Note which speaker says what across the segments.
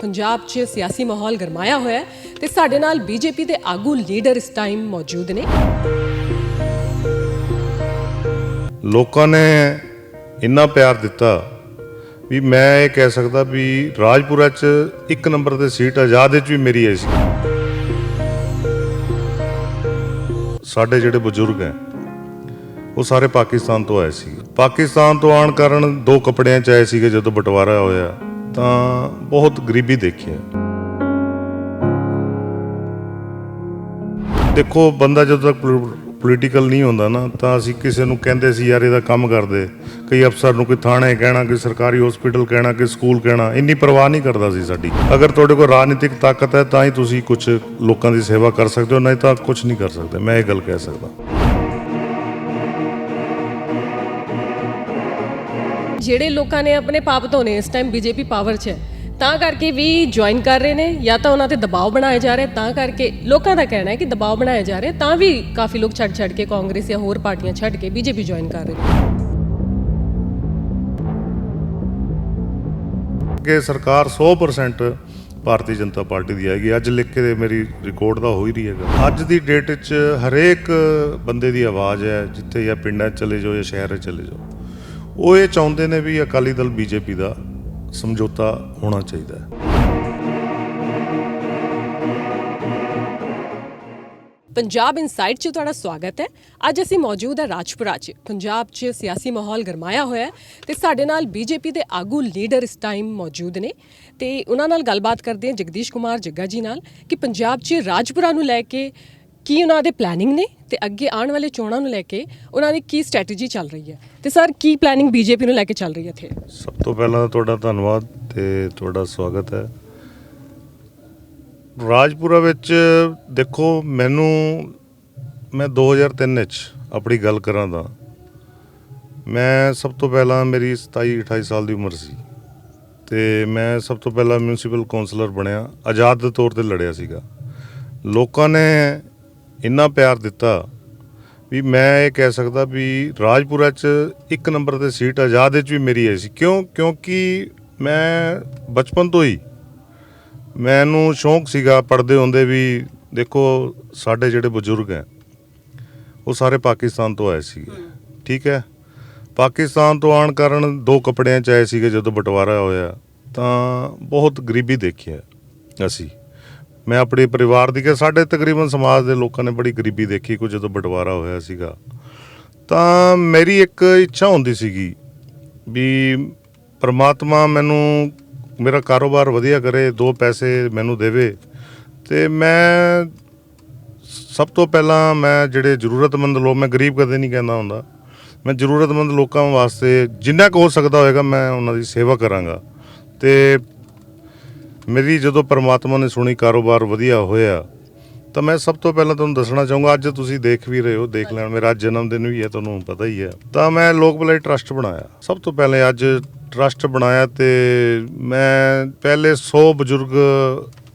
Speaker 1: ਪੰਜਾਬ 'ਚ ਸਿਆਸੀ ਮਾਹੌਲ ਗਰਮਾਇਆ ਹੋਇਆ ਹੈ ਤੇ ਸਾਡੇ ਨਾਲ ਬੀਜੇਪੀ ਦੇ ਆਗੂ ਲੀਡਰ ਇਸ ਟਾਈਮ ਮੌਜੂਦ ਨੇ।
Speaker 2: ਲੋਕਾਂ ਨੇ ਇੰਨਾ ਪਿਆਰ ਦਿੱਤਾ ਵੀ ਮੈਂ ਇਹ ਕਹਿ ਸਕਦਾ ਵੀ ਰਾਜਪੁਰਾ 'ਚ ਇੱਕ ਨੰਬਰ ਤੇ ਸੀਟ ਆਜ਼ਾਦ ਵਿੱਚ ਵੀ ਮੇਰੀ ਆਈ ਸੀ। ਸਾਡੇ ਜਿਹੜੇ ਬਜ਼ੁਰਗ ਹੈ, ਉਹ ਸਾਰੇ ਪਾਕਿਸਤਾਨ ਤੋਂ ਆਏ ਸੀ। ਪਾਕਿਸਤਾਨ ਤੋਂ ਆਉਣ ਕਾਰਨ ਦੋ ਕੱਪੜਿਆਂ 'ਚ ਆਏ ਸੀਗੇ ਜਦੋਂ ਬਟਵਾਰਾ ਹੋਇਆ। ਤਾਂ ਬਹੁਤ ਗਰੀਬੀ ਦੇਖੀ ਹੈ। ਦੇਖੋ, ਬੰਦਾ ਜਦੋਂ ਤੱਕ ਪੋਲੀਟੀਕਲ ਨਹੀਂ ਹੁੰਦਾ ਨਾ, ਤਾਂ ਅਸੀਂ ਕਿਸੇ ਨੂੰ ਕਹਿੰਦੇ ਸੀ, ਯਾਰ ਇਹਦਾ ਕੰਮ ਕਰਦੇ। ਕਈ ਅਫਸਰ ਨੂੰ ਕੋਈ ਥਾਣੇ ਕਹਿਣਾ, ਕੋਈ ਸਰਕਾਰੀ ਹਸਪੀਟਲ ਕਹਿਣਾ, ਕੋਈ ਸਕੂਲ ਕਹਿਣਾ, ਇੰਨੀ ਪਰਵਾਹ ਨਹੀਂ ਕਰਦਾ ਸੀ ਸਾਡੀ। ਅਗਰ ਤੁਹਾਡੇ ਕੋਲ ਰਾਜਨੀਤਿਕ ਤਾਕਤ ਹੈ, ਤਾਂ ਹੀ ਤੁਸੀਂ ਕੁਝ ਲੋਕਾਂ ਦੀ ਸੇਵਾ ਕਰ ਸਕਦੇ ਹੋ, ਨਹੀਂ ਤਾਂ ਕੁਝ ਨਹੀਂ ਕਰ ਸਕਦੇ। ਮੈਂ ਇਹ ਗੱਲ ਕਹਿ ਸਕਦਾ।
Speaker 1: ਜਿਹੜੇ ਲੋਕਾਂ ਨੇ ਆਪਣੇ ਪਾਪ ਧੋਨੇ ਇਸ ਟਾਈਮ ਬੀਜੇਪੀ ਪਾਵਰ 'ਚ ਹੈ। ਤਾਂ ਕਰਕੇ ਵੀ ਜੁਆਇਨ ਕਰ ਰਹੇ ਨੇ, ਜਾਂ ਤਾਂ ਉਹਨਾਂ ਤੇ ਦਬਾਅ ਬਣਾਏ ਜਾ ਰਹੇ ਤਾਂ ਕਰਕੇ ਲੋਕਾਂ ਦਾ ਕਹਿਣਾ ਹੈ ਕਿ ਦਬਾਅ ਬਣਾਇਆ ਜਾ ਰਿਹਾ ਤਾਂ ਵੀ ਕਾਫੀ ਲੋਕ ਛੱਡ ਛੱਡ ਕੇ ਕਾਂਗਰਸ ਜਾਂ ਹੋਰ ਪਾਰਟੀਆਂ ਛੱਡ ਕੇ ਬੀਜੇਪੀ ਜੁਆਇਨ ਕਰ ਰਹੇ ਨੇ।
Speaker 2: ਕਿ ਸਰਕਾਰ 100% ਭਾਰਤੀ ਜਨਤਾ ਪਾਰਟੀ ਦੀ ਆਏਗੀ। ਅੱਜ ਲਿਖ ਕੇ ਮੇਰੀ ਰਿਕਾਰਡ ਦਾ ਹੋ ਹੀ ਰਹੀ ਹੈਗਾ। ਅੱਜ ਦੀ ਡੇਟ 'ਚ ਹਰੇਕ ਬੰਦੇ ਦੀ ਆਵਾਜ਼ ਹੈ, ਜਿੱਥੇ ਜਾਂ ਪਿੰਡਾਂ 'ਚ ਚਲੇ ਜਾਓ ਜਾਂ ਸ਼ਹਿਰ 'ਚ ਚਲੇ ਜਾਓ। ਉਹ ਇਹ ਚਾਹੁੰਦੇ ਨੇ ਵੀ ਅਕਾਲੀ ਦਲ ਬੀਜੇਪੀ ਦਾ ਸਮਝੌਤਾ ਹੋਣਾ ਚਾਹੀਦਾ ਹੈ।
Speaker 1: ਪੰਜਾਬ ਇਨਸਾਈਡ 'ਚ ਤੁਹਾਡਾ ਸਵਾਗਤ ਹੈ। ਅੱਜ ਅਸੀਂ ਮੌਜੂਦ ਹੈ ਰਾਜਪੁਰਾ 'ਚ। ਪੰਜਾਬ 'ਚ ਸਿਆਸੀ ਮਾਹੌਲ ਗਰਮਾਇਆ ਹੋਇਆ ਹੈ ਤੇ ਸਾਡੇ ਨਾਲ ਬੀਜੇਪੀ ਦੇ ਆਗੂ ਲੀਡਰ ਇਸ ਟਾਈਮ ਮੌਜੂਦ ਨੇ। ਤੇ ਉਹਨਾਂ ਨਾਲ ਗੱਲਬਾਤ ਕਰਦੇ ਹਾਂ ਜਗਦੀਸ਼ ਕੁਮਾਰ ਜੱਗਾ ਜੀ ਨਾਲ ਕਿ ਪੰਜਾਬ 'ਚ ਰਾਜਪੁਰਾ ਨੂੰ ਲੈ ਕੇ ਕੀ ਉਹਨਾਂ ਦੇ ਪਲੈਨਿੰਗ ਨੇ ਤੇ ਅੱਗੇ ਆਉਣ ਵਾਲੇ ਚੋਣਾਂ ਨੂੰ ਲੈ ਕੇ ਉਹਨਾਂ ਦੀ ਕੀ ਸਟ੍ਰੈਟਜੀ ਚੱਲ ਰਹੀ ਹੈ? ਤੇ ਸਰ, ਕੀ ਪਲੈਨਿੰਗ ਬੀਜੇਪੀ ਨੂੰ ਲੈ ਕੇ ਚੱਲ ਰਹੀ ਹੈ ਇੱਥੇ?
Speaker 2: ਸਭ ਤੋਂ ਪਹਿਲਾਂ ਤਾਂ ਤੁਹਾਡਾ ਧੰਨਵਾਦ ਤੇ ਤੁਹਾਡਾ ਸਵਾਗਤ ਹੈ। ਰਾਜਪੁਰਾ ਵਿੱਚ ਦੇਖੋ, ਮੈਨੂੰ, ਮੈਂ 2003 ਵਿੱਚ ਆਪਣੀ ਗੱਲ ਕਰਾਂ ਤਾਂ, ਮੈਂ ਸਭ ਤੋਂ ਪਹਿਲਾਂ ਮੇਰੀ 27 28 ਸਾਲ ਦੀ ਉਮਰ ਸੀ ਤੇ ਮੈਂ ਸਭ ਤੋਂ ਪਹਿਲਾਂ ਮਿਊਨਿਸਪਲ ਕਾਉਂਸਲਰ ਬਣਿਆ, ਆਜ਼ਾਦ ਦੇ ਤੌਰ ਤੇ ਲੜਿਆ ਸੀਗਾ। ਲੋਕਾਂ ਨੇ ਇੰਨਾ ਪਿਆਰ ਦਿੱਤਾ ਵੀ ਮੈਂ ਇਹ ਕਹਿ ਸਕਦਾ ਵੀ ਰਾਜਪੁਰਾ 'ਚ ਇੱਕ ਨੰਬਰ ਤੇ ਸੀਟ ਆਜ਼ਾਦ ਵਿੱਚ ਵੀ ਮੇਰੀ ਆਈ ਸੀ। ਕਿਉਂ? ਕਿਉਂਕਿ ਮੈਂ ਬਚਪਨ ਤੋਂ ਹੀ ਮੈਨੂੰ ਸ਼ੌਂਕ ਸੀਗਾ ਪੜਦੇ ਹੁੰਦੇ ਵੀ ਦੇਖੋ ਸਾਡੇ ਜਿਹੜੇ ਬਜ਼ੁਰਗ ਹੈ ਉਹ ਸਾਰੇ ਪਾਕਿਸਤਾਨ ਤੋਂ ਆਏ ਸੀਗੇ। ਠੀਕ ਹੈ? ਪਾਕਿਸਤਾਨ ਤੋਂ ਆਉਣ ਕਾਰਨ ਦੋ ਕੱਪੜਿਆਂ 'ਚ ਆਏ ਸੀਗੇ ਜਦੋਂ ਬਟਵਾਰਾ ਹੋਇਆ ਤਾਂ ਬਹੁਤ ਗਰੀਬੀ ਦੇਖੀ ਹੈ ਅਸੀਂ। ਮੈਂ ਆਪਣੇ ਪਰਿਵਾਰ ਦੀ ਕਿ ਸਾਡੇ ਤਕਰੀਬਨ ਸਮਾਜ ਦੇ ਲੋਕਾਂ ਨੇ ਬੜੀ ਗਰੀਬੀ ਦੇਖੀ ਕੋ ਜਦੋਂ ਬਟਵਾਰਾ ਹੋਇਆ ਸੀਗਾ। ਤਾਂ ਮੇਰੀ ਇੱਕ ਇੱਛਾ ਹੁੰਦੀ ਸੀਗੀ ਵੀ ਪਰਮਾਤਮਾ ਮੈਨੂੰ ਮੇਰਾ ਕਾਰੋਬਾਰ ਵਧੀਆ ਕਰੇ, ਦੋ ਪੈਸੇ ਮੈਨੂੰ ਦੇਵੇ। ਤੇ ਮੈਂ ਸਭ ਤੋਂ ਪਹਿਲਾਂ ਮੈਂ ਜਿਹੜੇ ਜ਼ਰੂਰਤਮੰਦ ਲੋਕ, ਮੈਂ ਗਰੀਬ ਕਦੇ ਨਹੀਂ ਕਹਿੰਦਾ ਹੁੰਦਾ। ਮੈਂ ਜ਼ਰੂਰਤਮੰਦ ਲੋਕਾਂ ਵਾਸਤੇ ਜਿੰਨਾ ਕੁ ਹੋ ਸਕਦਾ ਹੋਏਗਾ ਮੈਂ ਉਹਨਾਂ ਦੀ ਸੇਵਾ ਕਰਾਂਗਾ। ਤੇ ਮੇਰੀ ਜਦੋਂ ਪਰਮਾਤਮਾ ਨੇ ਸੁਣੀ ਕਾਰੋਬਾਰ ਵਧੀਆ ਹੋਇਆ, ਤਾਂ ਮੈਂ ਸਭ ਤੋਂ ਪਹਿਲਾਂ ਤੁਹਾਨੂੰ ਦੱਸਣਾ ਚਾਹੂੰਗਾ, ਅੱਜ ਤੁਸੀਂ ਦੇਖ ਵੀ ਰਹੇ ਹੋ, ਦੇਖ ਲੈਣ ਮੇਰਾ ਅੱਜ ਜਨਮ ਦਿਨ ਵੀ ਹੈ, ਤੁਹਾਨੂੰ ਪਤਾ ਹੀ ਹੈ। ਤਾਂ ਮੈਂ ਲੋਕ ਭਲਾਈ ਟਰਸਟ ਬਣਾਇਆ। ਸਭ ਤੋਂ ਪਹਿਲੇ ਅੱਜ ਟਰਸਟ ਬਣਾਇਆ ਤੇ ਮੈਂ ਪਹਿਲੇ 100 ਬਜ਼ੁਰਗ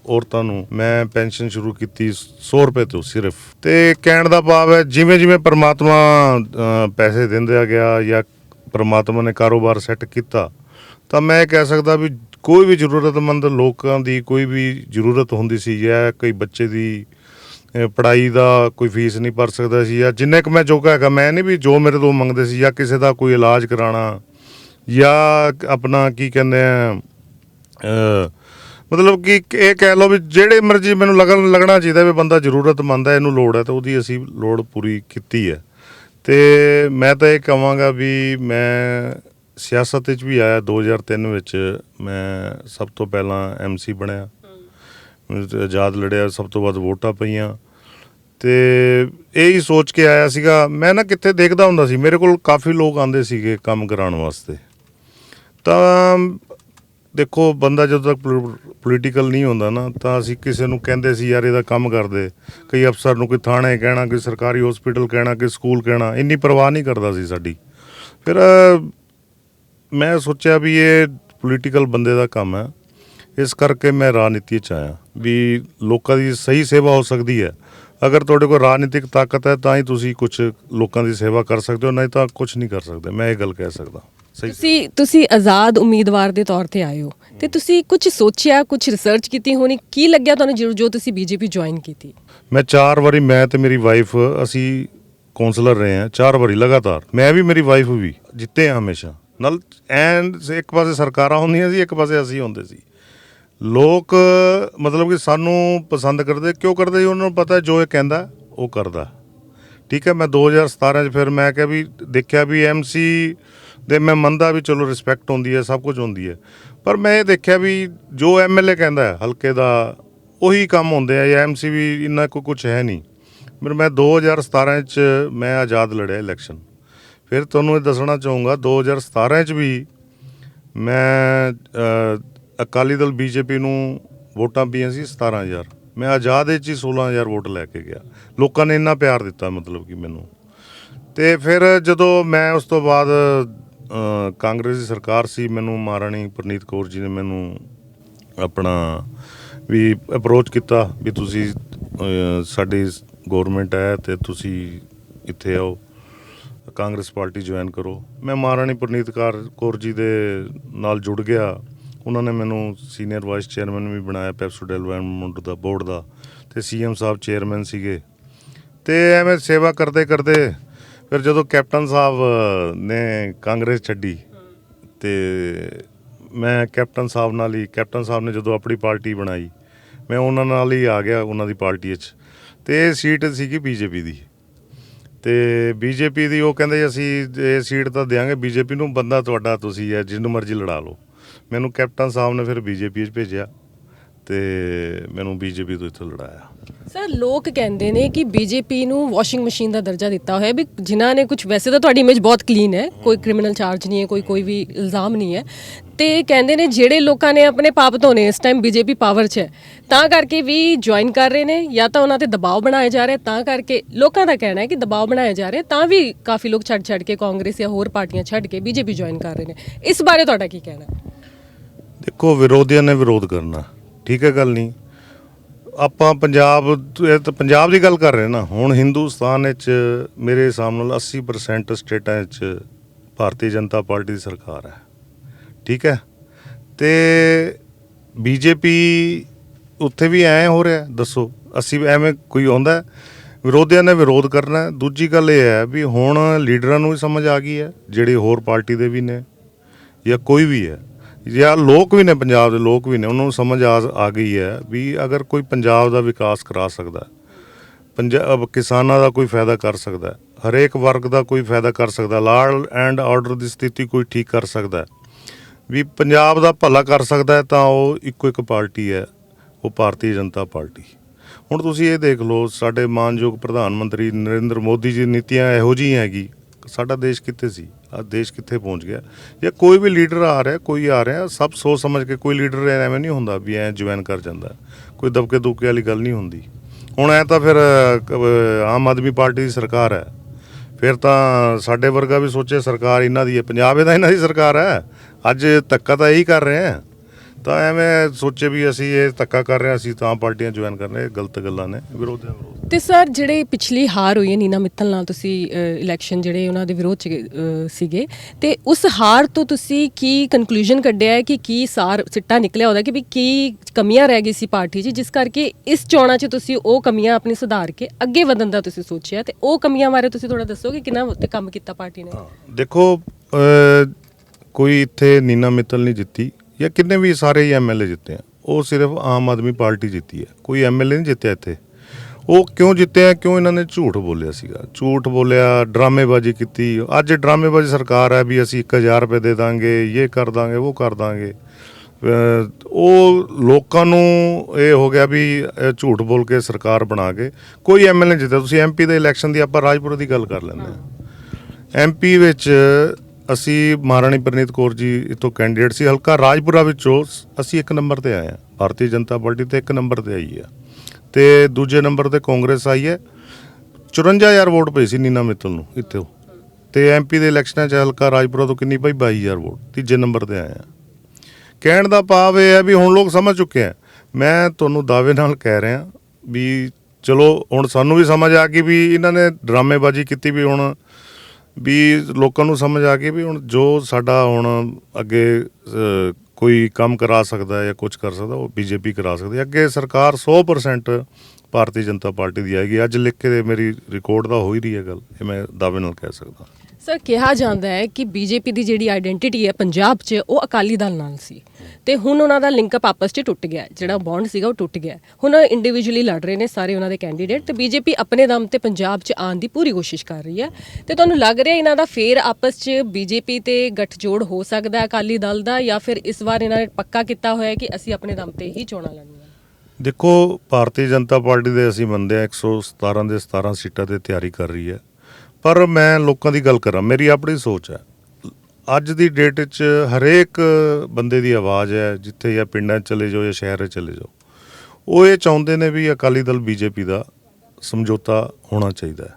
Speaker 2: ਔਰਤਾਂ ਨੂੰ ਮੈਂ ਪੈਨਸ਼ਨ ਸ਼ੁਰੂ ਕੀਤੀ 100 ਰੁਪਏ ਤੋਂ ਸਿਰਫ। ਤੇ ਕਹਿਣ ਦਾ ਭਾਵ ਹੈ ਜਿਵੇਂ ਜਿਵੇਂ ਪਰਮਾਤਮਾ ਪੈਸੇ ਦਿੰਦਾ ਗਿਆ ਜਾਂ ਪਰਮਾਤਮਾ ਨੇ ਕਾਰੋਬਾਰ ਸੈੱਟ ਕੀਤਾ, ਤਾਂ ਮੈਂ ਇਹ ਕਹਿ ਸਕਦਾ ਵੀ ਕੋਈ ਵੀ ਜ਼ਰੂਰਤਮੰਦ ਲੋਕਾਂ ਦੀ ਕੋਈ ਵੀ ਜ਼ਰੂਰਤ ਹੁੰਦੀ ਸੀ ਜਾਂ ਕੋਈ ਬੱਚੇ ਦੀ ਅਹ, ਪੜ੍ਹਾਈ ਦਾ ਕੋਈ ਫੀਸ ਨਹੀਂ ਭਰ ਸਕਦਾ ਸੀ ਜਾਂ ਜਿੰਨੇ ਕੁ ਮੈਂ ਜੋਗਾ ਹੈਗਾ ਮੈਂ ਨਹੀਂ ਵੀ ਜੋ ਮੇਰੇ ਤੋਂ ਮੰਗਦੇ ਸੀ ਜਾਂ ਕਿਸੇ ਦਾ ਕੋਈ ਇਲਾਜ ਕਰਾਉਣਾ ਜਾਂ ਆਪਣਾ ਕੀ ਕਹਿੰਦੇ ਆ ਮਤਲਬ ਕਿ ਇਹ ਕਹਿ ਲਓ ਵੀ ਜਿਹੜੇ ਮਰਜ਼ੀ ਮੈਨੂੰ ਲੱਗਣ ਲੱਗਣਾ ਚਾਹੀਦਾ ਵੀ ਬੰਦਾ ਜ਼ਰੂਰਤਮੰਦ ਹੈ ਇਹਨੂੰ ਲੋੜ ਹੈ ਤਾਂ ਉਹਦੀ ਅਸੀਂ ਲੋੜ ਪੂਰੀ ਕੀਤੀ ਹੈ। ਤੇ ਮੈਂ ਤਾਂ ਇਹ ਕਹਾਂਗਾ ਵੀ ਮੈਂ ਸਿਆਸਤ ਵਿੱਚ ਵੀ ਆਇਆ 2003 ਵਿੱਚ ਮੈਂ ਸਭ ਤੋਂ ਪਹਿਲਾਂ ਐਮਸੀ ਬਣਿਆ। ਆਜ਼ਾਦ ਲੜਿਆ ਸਭ ਤੋਂ ਵੱਧ ਵੋਟਾਂ ਪਈਆਂ। ਤੇ ਇਹ ਹੀ ਸੋਚ ਕੇ ਆਇਆ ਸੀਗਾ। ਮੈਂ ਨਾ ਕਿੱਥੇ ਦੇਖਦਾ ਹੁੰਦਾ ਸੀ ਮੇਰੇ ਕੋਲ ਕਾਫੀ ਲੋਕ ਆਉਂਦੇ ਸੀਗੇ ਕੰਮ ਕਰਾਉਣ ਵਾਸਤੇ। ਤਾਂ ਦੇਖੋ ਬੰਦਾ ਜਦੋਂ ਤੱਕ ਪੋਲੀਟੀਕਲ ਨਹੀਂ ਹੁੰਦਾ ਨਾ ਤਾਂ ਅਸੀਂ ਕਿਸੇ ਨੂੰ ਕਹਿੰਦੇ ਸੀ ਯਾਰ ਇਹਦਾ ਕੰਮ ਕਰਦੇ। ਕਈ ਅਫਸਰ ਨੂੰ ਕੋਈ ਥਾਣੇ ਕਹਿਣਾ ਕੋਈ ਸਰਕਾਰੀ ਹਸਪੀਟਲ ਕਹਿਣਾ ਕੋਈ ਸਕੂਲ ਕਹਿਣਾ ਇੰਨੀ ਪਰਵਾਹ ਨਹੀਂ ਕਰਦਾ ਸੀ ਸਾਡੀ। ਫਿਰ ਮੈਂ ਸੋਚਿਆ ਵੀ ਇਹ ਪੋਲੀਟੀਕਲ ਬੰਦੇ ਦਾ ਕੰਮ ਹੈ। ਇਸ ਕਰਕੇ ਮੈਂ ਰਾਜਨੀਤੀ ਚ ਆਇਆ ਵੀ ਲੋਕਾਂ ਦੀ ਸਹੀ ਸੇਵਾ ਹੋ ਸਕਦੀ ਹੈ। ਅਗਰ ਤੁਹਾਡੇ ਕੋਲ ਰਾਜਨੀਤਿਕ ਤਾਕਤ ਹੈ ਤਾਂ ਹੀ ਤੁਸੀਂ ਕੁਝ ਲੋਕਾਂ ਦੀ ਸੇਵਾ ਕਰ ਸਕਦੇ ਹੋ ਨਹੀਂ ਤਾਂ ਕੁਝ ਨਹੀਂ ਕਰ ਸਕਦੇ। ਮੈਂ ਇਹ ਗੱਲ ਕਹਿ ਸਕਦਾ।
Speaker 1: ਤੁਸੀਂ ਤੁਸੀਂ ਆਜ਼ਾਦ ਉਮੀਦਵਾਰ ਦੇ ਤੌਰ ਤੇ ਆਏ ਹੋ ਤੇ ਤੁਸੀਂ ਕੁਝ ਸੋਚਿਆ ਕੁਝ ਰਿਸਰਚ ਕੀਤੀ ਹੋਣੀ? ਕੀ ਲੱਗਿਆ ਤੁਹਾਨੂੰ ਜੋ ਜੋ ਤੁਸੀਂ ਬੀਜੇਪੀ ਜੁਆਇਨ ਕੀਤੀ?
Speaker 2: ਮੈਂ ਚਾਰ ਵਾਰੀ ਮੈਂ ਤੇ ਮੇਰੀ ਵਾਈਫ ਅਸੀਂ ਕਾਉਂਸਲਰ ਰਹੇ ਹਾਂ ਚਾਰ ਵਾਰੀ ਲਗਾਤਾਰ। ਮੈਂ ਵੀ ਮੇਰੀ ਵਾਈਫ ਵੀ ਜਿੱਤੇ ਹਾਂ ਹਮੇਸ਼ਾ। ਨਾਲ ਐਨ ਇੱਕ ਪਾਸੇ ਸਰਕਾਰਾਂ ਹੁੰਦੀਆਂ ਸੀ, ਇੱਕ ਪਾਸੇ ਅਸੀਂ ਹੁੰਦੇ ਸੀ। ਲੋਕ ਮਤਲਬ ਕਿ ਸਾਨੂੰ ਪਸੰਦ ਕਰਦੇ, ਕਿਉਂ ਕਰਦੇ ਜੀ? ਉਹਨਾਂ ਨੂੰ ਪਤਾ ਜੋ ਇਹ ਕਹਿੰਦਾ, ਉਹ ਕਰਦਾ। ਠੀਕ ਹੈ, ਮੈਂ 2017 ਚ ਫਿਰ ਮੈਂ ਕਿਹਾ ਵੀ, ਦੇਖਿਆ ਵੀ ਐਮਸੀ ਦੇ ਮੈਂ ਮੰਨਦਾ ਵੀ ਚਲੋ ਰਿਸਪੈਕਟ ਹੁੰਦੀ ਹੈ, ਸਭ ਕੁਝ ਹੁੰਦੀ ਹੈ। ਪਰ ਮੈਂ ਇਹ ਦੇਖਿਆ ਵੀ ਜੋ ਐਮਐਲਏ ਕਹਿੰਦਾ, ਹਲਕੇ ਦਾ, ਉਹੀ ਕੰਮ ਹੁੰਦੇ ਆ। ਜਾਂ ਐਮਸੀ ਵੀ ਇੰਨਾ ਕੋਈ ਕੁਝ ਹੈ ਨਹੀਂ। ਫਿਰ ਮੈਂ 2017 ਚ ਮੈਂ ਆਜ਼ਾਦ ਲੜਿਆ ਇਲੈਕਸ਼ਨ ਫਿਰ ਤੁਹਾਨੂੰ ਇਹ ਦੱਸਣਾ ਚਾਹੂੰਗਾ 2017 ਚ ਵੀ ਮੈਂ ਅਕਾਲੀ ਦਲ ਬੀਜੇਪੀ ਨੂੰ ਵੋਟਾਂ ਪਈਆਂ ਸੀ 17000 ਮੈਂ ਆਜ਼ਾਦ ਵਿੱਚ ਹੀ 16000 ਵੋਟ ਲੈ ਕੇ ਗਿਆ। ਲੋਕਾਂ ਨੇ ਇੰਨਾ ਪਿਆਰ ਦਿੱਤਾ ਮਤਲਬ ਕਿ ਮੈਨੂੰ। ਤੇ ਫਿਰ ਜਦੋਂ ਮੈਂ ਉਸ ਤੋਂ ਬਾਅਦ ਕਾਂਗਰਸ ਦੀ ਸਰਕਾਰ ਸੀ, ਮੈਨੂੰ ਮਹਾਰਾਣੀ ਪ੍ਰਨੀਤ ਕੌਰ ਜੀ ਨੇ ਮੈਨੂੰ ਆਪਣਾ ਵੀ ਅਪਰੋਚ ਕੀਤਾ ਵੀ ਤੁਸੀਂ ਸਾਡੀ ਗਵਰਨਮੈਂਟ ਹੈ ਤੇ ਤੁਸੀਂ ਇੱਥੇ ਆਓ। ਕਾਂਗਰਸ ਪਾਰਟੀ ਜੁਆਇਨ ਕਰੋ। ਮੈਂ ਮਹਾਰਾਣੀ ਪ੍ਰਨੀਤ ਕੌਰ ਕੌਰ ਜੀ ਦੇ ਨਾਲ ਜੁੜ ਗਿਆ। ਉਹਨਾਂ ਨੇ ਮੈਨੂੰ ਸੀਨੀਅਰ ਵਾਈਸ ਚੇਅਰਮੈਨ ਵੀ ਬਣਾਇਆ ਪੈਪਸੂ ਡਿਵੈਲਪਮੈਂਟ ਦਾ, ਬੋਰਡ ਦਾ। ਤੇ ਸੀਐਮ ਸਾਹਿਬ ਚੇਅਰਮੈਨ ਸੀਗੇ। ਤੇ ਐਵੇਂ ਸੇਵਾ ਕਰਦੇ ਕਰਦੇ ਫਿਰ ਜਦੋਂ ਕੈਪਟਨ ਸਾਹਿਬ ਨੇ ਕਾਂਗਰਸ ਛੱਡੀ, ਤੇ ਮੈਂ ਕੈਪਟਨ ਸਾਹਿਬ ਨਾਲ ਹੀ ਕੈਪਟਨ ਸਾਹਿਬ ਨੇ ਜਦੋਂ ਆਪਣੀ ਪਾਰਟੀ ਬਣਾਈ, ਮੈਂ ਉਹਨਾਂ ਨਾਲ ਹੀ ਆ ਗਿਆ, ਉਹਨਾਂ ਦੀ ਪਾਰਟੀ 'ਚ। ਤੇ ਇਹ ਸੀਟ ਸੀਗੀ ਬੀਜੇਪੀ ਦੀ। ਤੇ ਬੀਜੇਪੀ ਦੀ ਉਹ ਕਹਿੰਦੇ ਅਸੀਂ ਇਹ ਸੀਟ ਤਾਂ ਦੇਾਂਗੇ ਬੀਜੇਪੀ ਨੂੰ ਬੰਦਾ ਤੁਹਾਡਾ ਤੁਸੀਂ ਹੈ ਜਿਹਨੂੰ ਮਰਜ਼ੀ ਲੜਾ ਲਓ। ਮੈਨੂੰ ਕੈਪਟਨ ਸਾਹਿਬ ਨੇ ਫਿਰ ਬੀਜੇਪੀ 'ਚ ਭੇਜਿਆ। ਤੇ ਮੈਨੂੰ ਬੀਜੇਪੀ ਤੋਂ ਇੱਥੇ ਲੜਾਇਆ।
Speaker 1: ਸਰ ਲੋਕ ਕਹਿੰਦੇ ਨੇ ਕਿ ਬੀਜੇਪੀ ਨੂੰ ਵਾਸ਼ਿੰਗ ਮਸ਼ੀਨ ਦਾ ਦਰਜਾ ਦਿੱਤਾ ਹੋਇਆ ਵੀ ਜਿਨ੍ਹਾਂ ਨੇ ਕੁਝ ਵੈਸੇ ਤਾਂ ਤੁਹਾਡੀ ਇਮੇਜ ਬਹੁਤ ਕਲੀਨ ਹੈ ਕੋਈ ਕ੍ਰਿਮੀਨਲ ਚਾਰਜ ਨਹੀਂ ਹੈ ਕੋਈ ਕੋਈ ਵੀ ਇਲਜ਼ਾਮ ਨਹੀਂ ਹੈ। ਤੇ ਕਹਿੰਦੇ ਨੇ ਜਿਹੜੇ ਲੋਕਾਂ ਨੇ ਆਪਣੇ ਪਾਪ ਧੋਣੇ ਇਸ ਟਾਈਮ ਬੀਜੇਪੀ ਪਾਵਰ 'ਚ ਹੈ। ਤਾਂ ਕਰਕੇ ਵੀ ਜੁਆਇਨ ਕਰ ਰਹੇ ਨੇ ਜਾਂ ਤਾਂ ਉਹਨਾਂ ਤੇ ਦਬਾਅ ਬਣਾਇਆ ਜਾ ਰਿਹਾ ਤਾਂ ਕਰਕੇ ਲੋਕਾਂ ਦਾ ਕਹਿਣਾ ਹੈ ਕਿ ਦਬਾਅ ਬਣਾਇਆ ਜਾ ਰਿਹਾ ਤਾਂ ਵੀ ਕਾਫੀ ਲੋਕ ਛੱਡ ਛੱਡ ਕੇ ਕਾਂਗਰਸ ਜਾਂ ਹੋਰ ਪਾਰਟੀਆਂ ਛੱਡ ਕੇ ਬੀਜੇਪੀ ਜੁਆਇਨ ਕਰ ਰਹੇ ਨੇ। ਇਸ ਬਾਰੇ ਤੁਹਾਡਾ ਕੀ ਕਹਿਣਾ ਹੈ?
Speaker 2: ਦੇਖੋ ਵਿਰੋਧੀਆਂ ਨੇ ਵਿਰੋਧ ਕਰਨਾ। ਠੀਕ ਹੈ ਗੱਲ ਨਹੀਂ। ਆਪਾਂ ਪੰਜਾਬ ਇਹ ਤਾਂ ਪੰਜਾਬ ਦੀ ਗੱਲ ਕਰ ਰਹੇ ਨਾ। ਹੁਣ ਹਿੰਦੁਸਤਾਨ ਵਿੱਚ ਮੇਰੇ ਹਿਸਾਬ ਨਾਲ 80% ਸਟੇਟਾਂ ਵਿੱਚ ਭਾਰਤੀ ਜਨਤਾ ਪਾਰਟੀ ਦੀ ਸਰਕਾਰ ਹੈ। ਠੀਕ ਹੈ? ਤੇ ਬੀਜੇਪੀ ਉੱਥੇ ਵੀ ਐ ਹੋ ਰਿਹਾ, ਦੱਸੋ। ਅਸੀਂ ਐਵੇਂ ਕੋਈ ਆਉਂਦਾ ਵਿਰੋਧੀਆਂ ਨੇ ਵਿਰੋਧ ਕਰਨਾ ਦੂਜੀ ਗੱਲ ਇਹ ਹੈ ਵੀ ਹੁਣ ਲੀਡਰਾਂ ਨੂੰ ਵੀ ਸਮਝ ਆ ਗਈ ਹੈ, ਜਿਹੜੇ ਹੋਰ ਪਾਰਟੀ ਦੇ ਵੀ ਨੇ ਜਾਂ ਕੋਈ ਵੀ ਹੈ। ਜਾਂ ਲੋਕ ਵੀ ਨੇ ਪੰਜਾਬ ਦੇ ਲੋਕ ਵੀ ਨੇ ਉਹਨਾਂ ਨੂੰ ਸਮਝ ਆ ਆ ਗਈ ਹੈ ਵੀ ਅਗਰ ਕੋਈ ਪੰਜਾਬ ਦਾ ਵਿਕਾਸ ਕਰਾ ਸਕਦਾ ਹੈ, ਪੰਜਾਬ ਕਿਸਾਨਾਂ ਦਾ ਕੋਈ ਫਾਇਦਾ ਕਰ ਸਕਦਾ ਹਰੇਕ ਵਰਗ ਦਾ ਕੋਈ ਫਾਇਦਾ ਕਰ ਸਕਦਾ ਲਾਅ ਐਂਡ ਆਰਡਰ ਦੀ ਸਥਿਤੀ ਕੋਈ ਠੀਕ ਕਰ ਸਕਦਾ ਵੀ ਪੰਜਾਬ ਦਾ ਭਲਾ ਕਰ ਸਕਦਾ ਤਾਂ ਉਹ ਇੱਕੋ ਇੱਕ ਪਾਰਟੀ ਹੈ ਉਹ ਭਾਰਤੀ ਜਨਤਾ ਪਾਰਟੀ। ਹੁਣ ਤੁਸੀਂ ਇਹ ਦੇਖ ਲਓ ਸਾਡੇ ਮਾਨਯੋਗ ਪ੍ਰਧਾਨ ਮੰਤਰੀ ਨਰਿੰਦਰ ਮੋਦੀ ਜੀ ਨੀਤੀਆਂ ਇਹੋ ਜਿਹੀਆਂ ਹੈਗੀ ਸਾਡਾ ਦੇਸ਼ ਕਿੱਥੇ ਸੀ? ਆ ਦੇਸ਼ ਕਿੱਥੇ ਪਹੁੰਚ ਗਿਆ। ਜਾਂ ਕੋਈ ਵੀ ਲੀਡਰ ਆ ਰਿਹਾ, ਕੋਈ ਆ ਰਿਹਾ, ਸਭ ਸੋਚ ਸਮਝ ਕੇ ਕੋਈ ਲੀਡਰ ਐਵੇਂ ਨਹੀਂ ਹੁੰਦਾ ਵੀ ਐ ਜੁਆਇਨ ਕਰ ਜਾਂਦਾ। ਕੋਈ ਦਬਕੇ ਦੁਬਕੇ ਵਾਲੀ ਗੱਲ ਨਹੀਂ ਹੁੰਦੀ। ਹੁਣ ਐ ਤਾਂ ਫਿਰ ਆਮ ਆਦਮੀ ਪਾਰਟੀ ਦੀ ਸਰਕਾਰ ਹੈ ਫਿਰ ਤਾਂ ਸਾਡੇ ਵਰਗਾ ਵੀ ਸੋਚੇ ਸਰਕਾਰ ਇਹਨਾਂ ਦੀ ਹੈ ਪੰਜਾਬ ਇਹਦਾ ਇਹਨਾਂ ਦੀ ਸਰਕਾਰ ਹੈ ਅੱਜ ਧੱਕਾ ਤਾਂ ਇਹੀ ਕਰ ਰਹੇ ਆ ਤਾਂ ਐਵੇਂ ਸੋਚੇ ਵੀ ਅਸੀਂ ਇਹ ਧੱਕਾ ਕਰ ਰਹੇ ਹਾਂ ਅਸੀਂ ਤਾਂ ਪਾਰਟੀਆਂ ਜੁਆਇਨ ਕਰ ਰਹੇ ਇਹ ਗਲਤ ਗੱਲਾਂ ਨੇ ਵਿਰੋਧੀਆਂ ਵਿਰੋਧ।
Speaker 1: ਤੇ ਸਰ ਜਿਹੜੇ ਪਿਛਲੀ ਹਾਰ ਹੋਈ ਹੈ ਨੀਨਾ ਮਿੱਤਲ ਨਾਲ ਤੁਸੀਂ ਇਲੈਕਸ਼ਨ ਜਿਹੜੇ ਉਹਨਾਂ ਦੇ ਵਿਰੋਧ ਚ ਅ, ਸੀਗੇ ਤੇ ਉਸ ਹਾਰ ਤੋਂ ਤੁਸੀਂ ਕੀ ਕਨਕਲੂਜਨ ਕੱਢਿਆ ਹੈ ਕਿ ਕੀ ਸਾਰ ਸਿੱਟਾ ਨਿਕਲਿਆ ਉਹਦਾ ਕਿ ਵੀ ਕੀ ਕਮੀਆਂ ਰਹਿ ਗਈ ਸੀ ਪਾਰਟੀ 'ਚ ਜਿਸ ਕਰਕੇ ਇਸ ਚੋਣਾਂ 'ਚ ਤੁਸੀਂ ਉਹ ਕਮੀਆਂ ਆਪਣੀ ਸੁਧਾਰ ਕੇ ਅੱਗੇ ਵਧਣ ਦਾ ਤੁਸੀਂ ਸੋਚਿਆ ਤੇ ਉਹ ਕਮੀਆਂ ਬਾਰੇ ਤੁਸੀਂ ਥੋੜਾ ਦੱਸੋਗੇ ਕਿੰਨਾ ਉੱਤੇ ਕੰਮ ਕੀਤਾ ਪਾਰਟੀ ਨੇ?
Speaker 2: ਦੇਖੋ ਅਹ, ਕੋਈ ਇੱਥੇ ਨੀਨਾ ਮਿੱਤਲ ਨਹੀਂ ਜਿੱਤੀ ਜਾਂ ਕਿੰਨੇ ਵੀ ਸਾਰੇ ਹੀ ਐਮਐਲਏ ਜਿੱਤੇ ਆ, ਉਹ ਸਿਰਫ ਆਮ ਆਦਮੀ ਪਾਰਟੀ ਜਿੱਤੀ ਹੈ। ਕੋਈ ਐਮਐਲਏ ਨਹੀਂ ਜਿੱਤਿਆ ਇੱਥੇ। ਉਹ ਕਿਉਂ ਜਿੱਤਿਆ? ਕਿਉਂ ਇਹਨਾਂ ਨੇ ਝੂਠ ਬੋਲਿਆ ਸੀਗਾ? ਝੂਠ ਬੋਲਿਆ, ਡਰਾਮੇਬਾਜ਼ੀ ਕੀਤੀ। ਅੱਜ ਡਰਾਮੇਬਾਜ਼ੀ ਸਰਕਾਰ ਹੈ ਵੀ ਅਸੀਂ 1000 ਰੁਪਏ ਦੇ ਦਾਂਗੇ, ਇਹ ਕਰ ਦਾਂਗੇ, ਉਹ ਕਰ ਦਾਂਗੇ। ਉਹ ਲੋਕਾਂ ਨੂੰ ਇਹ ਹੋ ਗਿਆ ਵੀ ਝੂਠ ਬੋਲ ਕੇ ਸਰਕਾਰ ਬਣਾ ਕੇ ਕੋਈ ਐਮਐਲਏ ਜਿੱਤਿਆ। ਤੁਸੀਂ ਐਮਪੀ ਦੇ ਇਲੈਕਸ਼ਨ ਦੀ ਆਪਾਂ ਰਾਜਪੁਰਾ ਦੀ ਗੱਲ ਕਰ ਲੈਂਦੇ ਹਾਂ। ਐਮਪੀ ਵਿੱਚ ਅਸੀਂ ਮਹਾਰਾਣੀ ਪ੍ਰਨੀਤ ਕੌਰ ਜੀ ਇਤੋਂ ਕੈਂਡੀਡੇਟ ਸੀ। ਹਲਕਾ ਰਾਜਪੁਰਾ ਵਿੱਚੋਂ ਸ- ਅਸੀਂ ਇੱਕ ਨੰਬਰ ਤੇ ਆਏ ਹਾਂ। ਭਾਰਤੀ ਜਨਤਾ ਪਾਰਟੀ ਤੇ ਇੱਕ ਨੰਬਰ ਤੇ ਆਈ ਹੈ। ਤੇ ਦੂਜੇ ਨੰਬਰ ਤੇ ਕਾਂਗਰਸ ਆਈ ਹੈ। 54000 ਵੋਟ ਪਈ ਸੀ ਨੀਨਾ ਮਿੱਤਲ ਨੂੰ ਇੱਥੇ। ਤੇ ਐਮਪੀ ਦੇ ਇਲੈਕਸ਼ਨਾਂ 'ਚ ਹਲਕਾ ਰਾਜਪੁਰਾ ਤੋਂ ਕਿੰਨੀ ਪਈ? 22000 ਵੋਟ। ਤੀਜੇ ਨੰਬਰ ਤੇ ਆਏ ਹਾਂ। ਕਹਿਣ ਦਾ ਭਾਵ ਇਹ ਹੈ ਵੀ ਹੁਣ ਲੋਕ ਸਮਝ ਚੁੱਕੇ ਆ ਮੈਂ ਤੁਹਾਨੂੰ ਦਾਅਵੇ ਨਾਲ ਕਹਿ ਰਿਹਾ ਵੀ ਚਲੋ ਹੁਣ ਸਾਨੂੰ ਵੀ ਸਮਝ ਆ ਗਈ ਵੀ ਇਹਨਾਂ ਨੇ ਡਰਾਮੇਬਾਜ਼ੀ ਕੀਤੀ ਵੀ ਹੁਣ ਵੀ ਲੋਕਾਂ ਨੂੰ ਸਮਝ ਆ ਗਈ ਵੀ ਹੁਣ ਜੋ ਸਾਡਾ ਹੁਣ ਅੱਗੇ ਅ, ਕੋਈ ਕੰਮ ਕਰਾ ਸਕਦਾ ਹੈ ਜਾਂ ਕੁਝ ਕਰ ਸਕਦਾ ਉਹ ਬੀਜੇਪੀ ਕਰਾ ਸਕਦੀ ਹੈ। ਅੱਗੇ ਸਰਕਾਰ 100% ਭਾਰਤੀ ਜਨਤਾ ਪਾਰਟੀ ਦੀ ਆਏਗੀ। ਅੱਜ ਲਿਖ ਕੇ ਤੇ ਮੇਰੀ ਰਿਕਾਰਡ ਦਾ ਹੋ ਹੀ ਰਹੀ ਹੈ ਗੱਲ ਇਹ ਮੈਂ ਦਾਅਵੇ ਨਾਲ ਕਹਿ ਸਕਦਾ।
Speaker 1: ਸਰ, ਕਿਹਾ ਜਾਂਦਾ ਹੈ ਕਿ ਬੀਜੇਪੀ ਦੀ ਜਿਹੜੀ ਆਇਡੈਂਟੀਟੀ ਹੈ ਪੰਜਾਬ 'ਚ, ਉਹ ਅਕਾਲੀ ਦਲ ਨਾਲ ਸੀ ਤੇ ਹੁਣ ਉਹਨਾਂ ਦਾ ਲਿੰਕ ਅਪ ਆਪਸ 'ਚ ਟੁੱਟ ਗਿਆ ਹੈ। ਜਿਹੜਾ ਬੌਂਡ ਸੀਗਾ, ਉਹ ਟੁੱਟ ਗਿਆ ਹੈ। ਹੁਣ ਇੰਡੀਵਿਜੂਅਲੀ ਲੜ ਰਹੇ ਨੇ ਸਾਰੇ ਉਹਨਾਂ ਦੇ ਕੈਂਡੀਡੇਟ ਤੇ ਬੀਜੇਪੀ ਆਪਣੇ ਦਮ ਤੇ ਪੰਜਾਬ 'ਚ ਆਉਣ ਦੀ ਪੂਰੀ ਕੋਸ਼ਿਸ਼ ਕਰ ਰਹੀ ਹੈ ਤੇ ਤੁਹਾਨੂੰ ਲੱਗ ਰਿਹਾ ਇਹਨਾਂ ਦਾ ਫੇਰ ਆਪਸ 'ਚ ਬੀਜੇਪੀ ਤੇ ਗੱਠਜੋੜ ਹੋ ਸਕਦਾ ਹੈ ਅਕਾਲੀ ਦਲ ਦਾ ਜਾਂ ਫਿਰ ਇਸ ਵਾਰ ਇਹਨਾਂ ਨੇ ਪੱਕਾ ਕੀਤਾ ਹੋਇਆ ਹੈ ਕਿ ਅਸੀਂ ਆਪਣੇ ਦਮ ਤੇ ਹੀ ਚੋਣਾਂ ਲੜਨੀਆਂ
Speaker 2: ਦੇਖੋ, ਭਾਰਤੀ ਜਨਤਾ ਪਾਰਟੀ ਦੇ ਅਸੀਂ ਬੰਦੇ ਆ 117 ਦੇ 17 ਸੀਟਾਂ ਤੇ ਤਿਆਰੀ ਕਰ ਰਹੀ ਹੈ ਪਰ ਮੈਂ ਲੋਕਾਂ ਦੀ ਗੱਲ ਕਰਾਂ, ਮੇਰੀ ਆਪਣੀ ਸੋਚ ਹੈ। ਅੱਜ ਦੀ ਡੇਟ 'ਚ ਹਰੇਕ ਬੰਦੇ ਦੀ ਆਵਾਜ਼ ਹੈ, ਜਿੱਥੇ ਜਾਂ ਪਿੰਡਾਂ 'ਚ ਚਲੇ ਜਾਓ ਜਾਂ ਸ਼ਹਿਰ ਚਲੇ ਜਾਓ, ਉਹ ਇਹ ਚਾਹੁੰਦੇ ਨੇ ਵੀ ਅਕਾਲੀ ਦਲ ਬੀਜੇਪੀ ਦਾ ਸਮਝੌਤਾ ਹੋਣਾ ਚਾਹੀਦਾ ਹੈ।